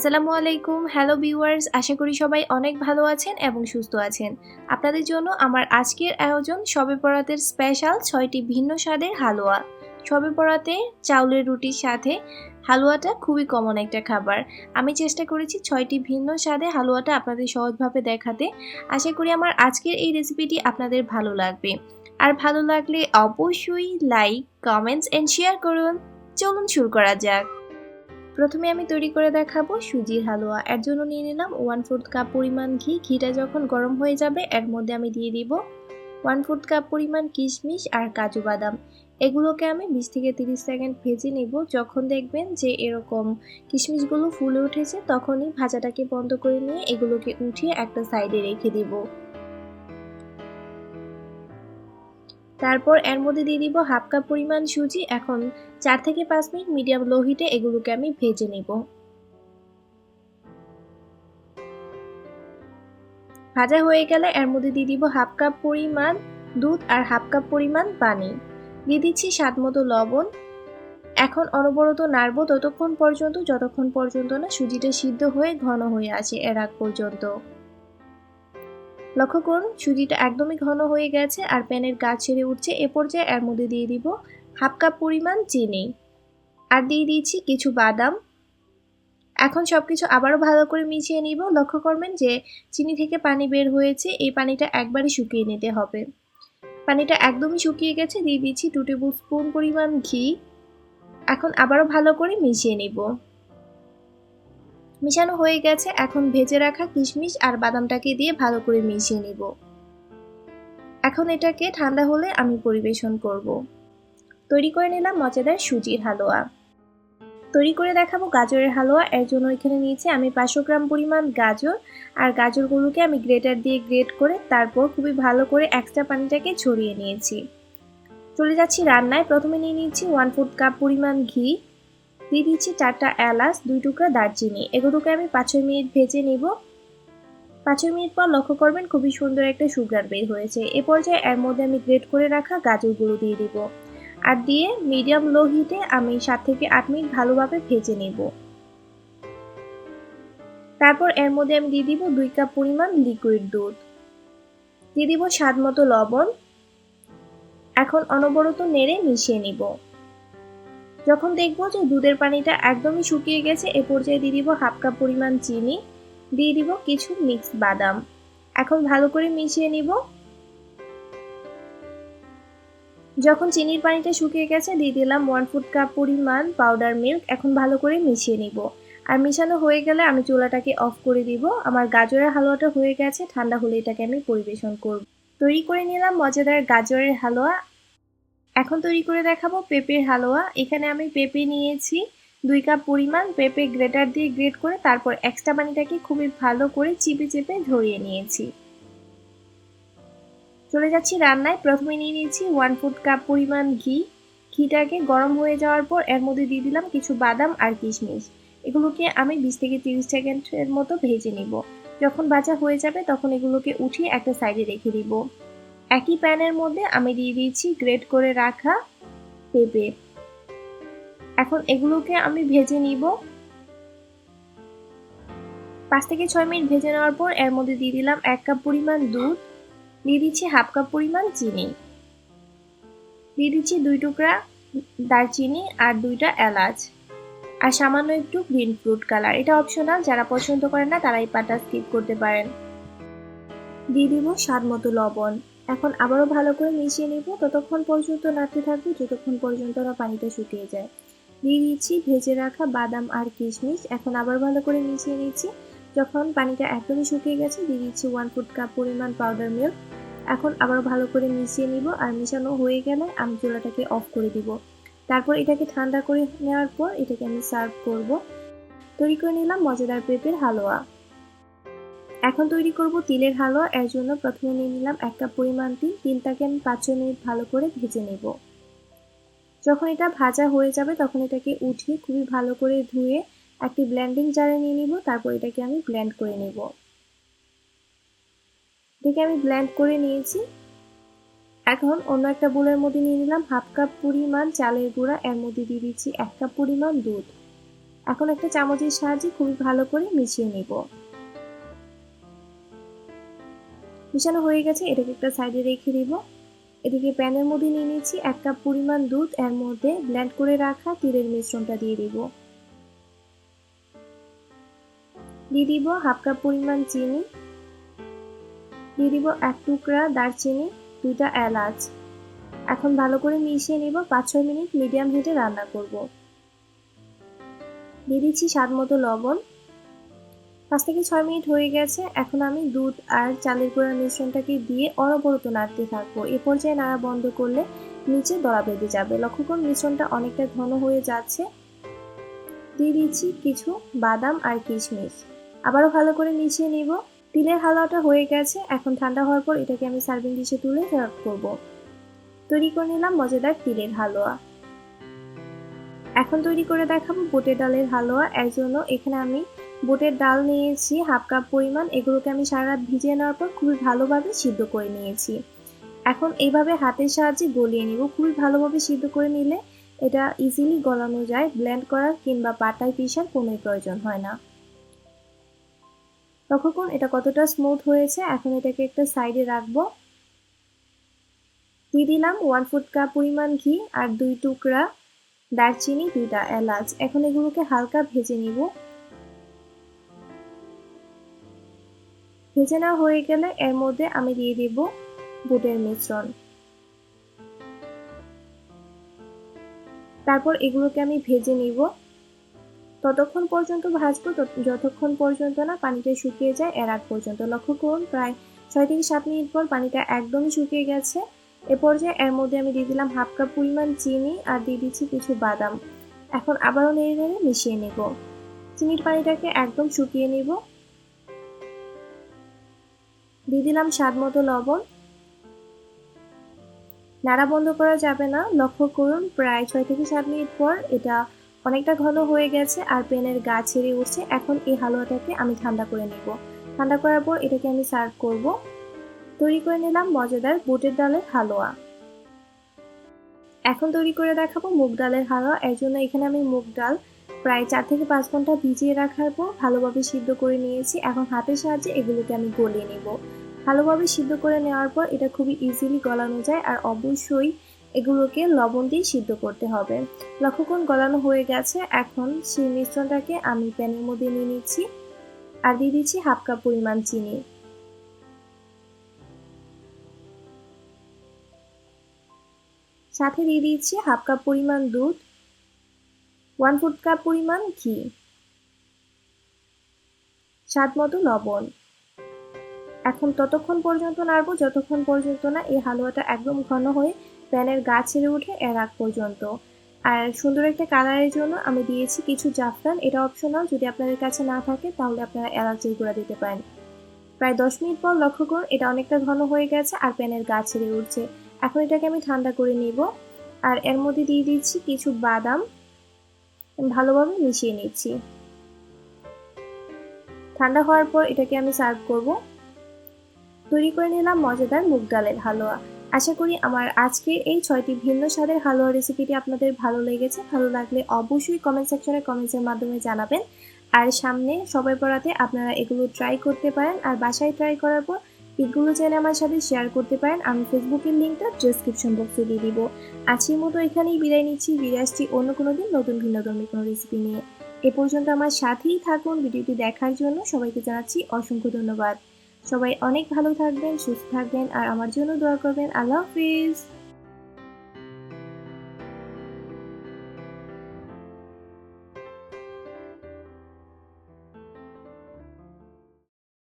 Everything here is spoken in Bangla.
আসসালামু আলাইকুম। হ্যালো ভিউয়ার্স আশা করি সবাই অনেক ভালো আছেন এবং সুস্থ আছেন। আপনাদের জন্য আমার আজকের আয়োজন সবে বরাতের স্পেশাল ছয়টি ভিন্ন স্বাদের হালুয়া। সবে বরাতে চাউলের রুটির সাথে হালুয়াটা খুবই কমন একটা খাবার। আমি চেষ্টা করেছি ছয়টি ভিন্ন স্বাদে হালুয়াটা আপনাদের সহজভাবে দেখাতে। আশা করি আমার আজকের এই রেসিপিটি আপনাদের ভালো লাগবে। আর ভালো লাগলে অবশ্যই লাইক কমেন্টস অ্যান্ড শেয়ার করুন। চলুন শুরু করা যাক। প্রথমে আমি তৈরি করে দেখাবো সুজির হালুয়া। এর জন্য নিয়ে নিলাম ওয়ান ফোর্থ কাপ পরিমাণ ঘি। ঘিটা যখন গরম হয়ে যাবে, এর মধ্যে আমি দিয়ে দিব ওয়ান ফোর্থ কাপ পরিমাণ কিশমিশ আর কাজু বাদাম। এগুলোকে আমি বিশ থেকে তিরিশ সেকেন্ড ভেজে নেব। যখন দেখবেন যে এরকম কিশমিশগুলো ফুলে উঠেছে, তখনই ভাজাটাকে বন্ধ করে নিয়ে এগুলোকে উঠিয়ে একটা সাইডে রেখে দিব। তারপর এর মধ্যে দিয়ে দিব হাফ কাপ পরিমাণ সুজি। এখন চার থেকে পাঁচ মিনিট মিডিয়াম লো হিটে এগুলোকে আমি ভেজে নেব। ভাজা হয়ে গেলে এর মধ্যে দিয়ে দিব হাফ কাপ পরিমাণ দুধ আর হাফ কাপ পরিমাণ পানি। দিয়ে দিচ্ছি স্বাদ মতো লবণ। এখন অনবরত নাড়বো ততক্ষণ পর্যন্ত, যতক্ষণ পর্যন্ত না সুজিটা সিদ্ধ হয়ে ঘন হয়ে আসে এর আগ পর্যন্ত। লক্ষ্য করুন, সুজিটা একদমই ঘন হয়ে গেছে আর প্যানের গা ছেড়ে উঠছে। এ পর্যায়ে এর মধ্যে দিয়ে দিব হাফ কাপ পরিমাণ চিনি আর দিয়ে দিয়েছি কিছু বাদাম। এখন সব কিছু আবারও ভালো করে মিশিয়ে নিব। লক্ষ্য করবেন যে চিনি থেকে পানি বের হয়েছে। এই পানিটা একবারে শুকিয়ে নিতে হবে। পানিটা একদমই শুকিয়ে গেছে। দিয়ে দিচ্ছি টু টেবিল স্পুন পরিমাণ ঘি। এখন আবারও ভালো করে মিশিয়ে নিব। মিশানো হয়ে গেছে, এখন ভেজে রাখা কিশমিশ আর বাদামটাকে দিয়ে ভালো করে মিশিয়ে নিব। এখন এটাকে ঠান্ডা হলে আমি পরিবেশন করব। তৈরি করে নিলাম মজাদার সুজির হালুয়া। তৈরি করে দেখাবো গাজরের হালুয়া, এর জন্য এখানে নিয়েছি আমি পাঁচশো গ্রাম পরিমাণ গাজর আর গাজরগুলোকে আমি গ্রেটার দিয়ে গ্রেট করে তারপর খুবই ভালো করে এক্সট্রা পানিটাকে ছড়িয়ে নিয়েছি। চলে যাচ্ছি রান্নায়, প্রথমে নিয়ে নিয়েছি ওয়ান ফোর্থ কাপ পরিমাণ ঘি। দিয়ে দিচ্ছি চারটা এলাচ, দুই টুকরা দারচিনি। এগুলোকে আমি পাঁচ ছয় মিনিট ভেজে নিব। পাঁচ ছয় মিনিট পর লক্ষ্য করবেন খুবই সুন্দর একটা সুগার বের হয়েছে। এ পর্যায়ে এর মধ্যে আমি গ্রেট করে রাখা গাজরগুলো দিয়ে দিব। আর দিয়ে মিডিয়াম লো হিটে আমি সাত থেকে আট মিনিট ভালোভাবে ভেজে নেব। তারপর এর মধ্যে আমি দিয়ে দিব দুই কাপ পরিমাণ লিকুইড দুধ। দিয়ে দিব স্বাদ মতো লবণ। এখন অনবরত নেড়ে মিশিয়ে নিব। যখন দেখব যে দুধের পানিটা একদমই শুকিয়ে গেছে, এ পর্যায়ে দিয়ে দিব হাফ কাপ পরিমাণ চিনি, দিয়ে দিব কিছু মিক্স বাদাম। এখন ভালো করে মিশিয়ে নিব। যখন চিনির পানিটা শুকিয়ে গেছে, দিয়ে দিলাম ওয়ান ফুট কাপ পরিমাণ পাউডার মিল্ক এখন ভালো করে মিশিয়ে নিব। আর মিশানো হয়ে গেলে আমি চুলাটাকে অফ করে দিব। আমার গাজরের হালুয়াটা হয়ে গেছে, ঠান্ডা হলে এটাকে আমি পরিবেশন করব। তৈরি করে নিলাম মজাদার গাজরের হালুয়া। এখন তৈরি করে দেখাবো পেঁপের হালুয়া। এখানে আমি পেঁপে নিয়েছি দুই কাপ পরিমাণ। পেঁপে গ্রেটার দিয়ে গ্রেট করে তারপর এক্সট্রা পানিটাকে খুবই ভালো করে চিপে চেপে ধরিয়ে নিয়েছি। চলে যাচ্ছি রান্নায়। প্রথমে নিয়ে নিয়েছি ওয়ান ফুট কাপ পরিমাণ ঘি। ঘিটাকে গরম হয়ে যাওয়ার পর এর মধ্যে দিয়ে দিলাম কিছু বাদাম আর কিশমিশ। এগুলোকে আমি বিশ থেকে তিরিশ সেকেন্ডের মতো ভেজে নিব। যখন ভাজা হয়ে যাবে তখন এগুলোকে উঠিয়ে একটা সাইডে রেখে দিব। একই প্যানের মধ্যে আমি দিয়ে দিয়েছি গ্রেট করে রাখা পেঁপে। এখন এগুলোকে আমি ভেজে নিব। পাঁচ থেকে ছয় মিনিট ভেজে নেওয়ার পর এর মধ্যে দিয়ে দিলাম এক কাপ পরিমাণ দুধ, দিয়ে দিচ্ছি হাফ কাপ পরিমাণ চিনি। দিয়ে দিচ্ছি দুই টুকরা দারচিনি আর দুইটা এলাচ আর সামান্য একটু গ্রিন ফ্রুট কালার। এটা অপশনাল যারা পছন্দ করেন না তারা এই পাটা স্কিপ করতে পারেন। দিয়ে দিব স্বাদ মতো লবণ। এখন আবারও ভালো করে মিশিয়ে নিব। ততক্ষণ পর্যন্ত নাড়তে থাকব, যতক্ষণ পর্যন্ত না পানিটা শুকিয়ে যায়। দিয়ে দিচ্ছি ভেজে রাখা বাদাম আর কিশমিশ। এখন আবার ভালো করে মিশিয়ে নিচ্ছি। যখন পানিটা একদমই শুকিয়ে গেছে, দিয়ে দিচ্ছি ওয়ান ফুট কাপ পরিমাণ পাউডার মিল্ক এখন আবার ভালো করে মিশিয়ে নিব। আর মিশানো হয়ে গেলে আমি চুলাটাকে অফ করে দিব। তারপর এটাকে ঠান্ডা করে নেওয়ার পর এটাকে আমি সার্ভ করব। তৈরি করে নিলাম মজাদার পেঁপের হালুয়া। এখন তৈরি করব তিলের হালুয়া। এর জন্য প্রথমে নিয়ে নিলাম এক কাপ পরিমাণ তিল। তিলটাকে আমি পাঁচ মিনিট ভালো করে ভেজে নেব। যখন এটা ভাজা হয়ে যাবে, তখন এটাকে উঠিয়ে খুবই ভালো করে ধুয়ে একটি ব্লেন্ডিং জারে নিয়ে নিব। তারপর এটাকে আমি ব্লেন্ড করে নেব। এটাকে আমি ব্লেন্ড করে নিয়েছি। এখন অন্য একটা বোলের মধ্যে নিয়ে নিলাম হাফ কাপ পরিমাণ চালের গুঁড়া। এর মধ্যে দিয়ে দিচ্ছি এক কাপ পরিমাণ দুধ। এখন একটা চামচের সাহায্যে খুবই ভালো করে মিশিয়ে নিব। মিশানো হয়ে গেছে, এটাকে একটা সাইডে রেখে দিব। এদিকে প্যানের মধ্যে নিয়ে নিচ্ছি এক কাপ পরিমাণ দুধ, এর মধ্যে ব্ল্যান্ড করে রাখা তিলের মিশ্রণটা দিয়ে দিব। দিয়ে দিব হাফ কাপ পরিমাণ চিনি। দিয়ে দিব এক টুকরা দারচিনি, দুইটা এলাচ। এখন ভালো করে মিশিয়ে নিব পাঁচ ছয় মিনিট মিডিয়াম হিটে রান্না করব। দিয়ে দিচ্ছি স্বাদ মতো লবণ। পাঁচ থেকে ছয় মিনিট হয়ে গেছে, এখন আমি দুধ আর চালের গুঁড়ার মিশ্রণটাকে দিয়ে অনবরত নাড়তে থাকব। এ পর্যায়ে নাড়া বন্ধ করলে নিচে দলা বেঁধে যাবে। লক্ষ্য করুন, মিশ্রণটা অনেকটা ঘন হয়ে যাচ্ছে। দিয়ে দিচ্ছি কিছু বাদাম আর কিশমিশ। আবারও ভালো করে মিশিয়ে নিব। তিলের হালুয়াটা হয়ে গেছে, এখন ঠান্ডা হওয়ার পর এটাকে আমি সার্ভিং ডিশে তুলে সার্ভ করব। তৈরি করে নিলাম মজাদার তিলের হালুয়া। এখন তৈরি করে দেখাবো বুটের ডালের হালুয়া। এর জন্য এখানে আমি বুটের ডাল নিয়েছি, হাফ কাপ পরিমাণ, এগুলোকে আমি সারা রাত ভিজিয়ে নেওয়ার পর খুবই ভালোভাবে সিদ্ধ করে নিয়েছি। এখন এইভাবে হাতের সাহায্যে গলিয়ে নিব। খুবই ভালোভাবে সিদ্ধ করে নিলে এটা ইজিলি গলানো যায়। ব্লেন্ড করার কিংবা পাটায় পিসার কোনোই প্রয়োজন হয় না। তখন এটা কতটা স্মুথ হয়েছে, এখন এটাকে একটা সাইডে রাখব। দিয়ে দিলাম ওয়ান ফুট কাপ পরিমাণ ঘি আর দুই টুকরা দারচিনি, দুইটা এলাচ। এখন এগুলোকে হালকা ভেজে নিব। ভেজে নেওয়া হয়ে গেলে এর মধ্যে আমি দিয়ে দিব বুটের মিশ্রণ। তারপর এগুলোকে আমি ভেজে নিব। ততক্ষণ পর্যন্ত ভাজবো যতক্ষণ পর্যন্ত না পানিটা শুকিয়ে যায়, এর আগ পর্যন্ত। লক্ষ্য করুন, প্রায় ছয় থেকে সাত মিনিট পর পানিটা একদমই শুকিয়ে গেছে। এ পর্যায়ে এর মধ্যে আমি দিয়ে দিলাম হাফ কাপ পরিমাণ চিনি আর দিয়ে দিচ্ছি কিছু বাদাম। এখন আবারও নেড়ে নেড়ে মিশিয়ে নেব। চিনির পানিটাকে একদম শুকিয়ে নেব। দিয়ে দিলাম স্বাদ মতো লবণ। নাড়া বন্ধ করা যাবে না, লক্ষ্য করুন প্রায় ছয় থেকে সাত মিনিট পর এটা অনেকটা ঘন হয়ে গেছে আর পেনের গা ছেড়ে উঠছে। এখন এই হালুয়াটাকে আমি ঠান্ডা করে নেব। ঠান্ডা করার পর এটাকে আমি সার্ভ করব। তৈরি করে নিলাম মজাদার বুটের ডালের হালুয়া। এখন তৈরি করে দেখাবো মুগ ডালের হালুয়া। এর জন্য এখানে আমি মুগ ডাল প্রায় চার থেকে পাঁচ ঘণ্টা ভিজিয়ে রাখার পর ভালোভাবে সিদ্ধ করে নিয়েছি। এখন হাতের সাহায্যে এগুলোকে আমি গলিয়ে নেব। ভালোভাবে সিদ্ধ করে নেওয়ার পর এটা খুবই ইজিলি গলানো যায় আর অবশ্যই এগুলোকে লবণ দিয়ে সিদ্ধ করতে হবে। লক্ষ্যকোণ গলানো হয়ে গেছে, এখন সেই মিশ্রণটাকে আমি প্যানের মধ্যে নিয়ে নিচ্ছি আর দিয়ে দিচ্ছি হাফ কাপ পরিমাণ চিনি। সাথে দিয়ে দিচ্ছি হাফ কাপ পরিমাণ দুধ ওয়ান ফুট কাপ পরিমাণ ঘি, স্বাদ মতো লবণ। এখন ততক্ষণ পর্যন্ত নাড়বো যতক্ষণ পর্যন্ত না এই হালুয়াটা একদম ঘন হয়ে প্যানের গা ছেড়ে উঠে এর আগ পর্যন্ত। আর সুন্দর একটা কালারের জন্য আমি দিয়েছি কিছু জাফরান। এটা অপশনাল যদি আপনাদের কাছে না থাকে তাহলে আপনারা এলাচির গুঁড়া দিতে পারেন। প্রায় দশ মিনিট পর লক্ষ্য করুন, এটা অনেকটা ঘন হয়ে গেছে আর প্যানের গা ছেড়ে উঠছে। এখন এটাকে আমি ঠান্ডা করে নিব। আর এর মধ্যে দিয়ে দিচ্ছি কিছু বাদাম। ভালোভাবে মিশিয়ে নিচ্ছি। ঠান্ডা হওয়ার পর এটাকে আমি সার্ভ করব। তৈরি করে নিলাম মজাদার মুগ ডালের হালুয়া। আশা করি আমার আজকের এই ছয়টি ভিন্ন স্বাদের হালুয়া রেসিপিটি আপনাদের ভালো লেগেছে। ভালো লাগলে অবশ্যই কমেন্ট সেকশনে কমেন্টসের মাধ্যমে জানাবেন। আর সামনে সবাই পড়াতে আপনারা এগুলো ট্রাই করতে পারেন। আর বাসায় ট্রাই করার পর পিকগুলো চাইলে আমার সাথে শেয়ার করতে পারেন। আমি ফেসবুকের লিঙ্কটা ডিসক্রিপশন বক্সে দিয়ে দিব। আজকের মতো এখানেই বিদায় নিচ্ছি। বিদায় আসছি অন্য কোনো দিন নতুন ভিন্ন ধর্মী কোনো রেসিপি নিয়ে। এ পর্যন্ত আমার সাথেই থাকুন। ভিডিওটি দেখার জন্য সবাইকে জানাচ্ছি অসংখ্য ধন্যবাদ। সবাই অনেক ভালো থাকবেন সুস্থ থাকবেন আর আমার জন্য দোয়া করবেন। আল্লাহ হাফিজ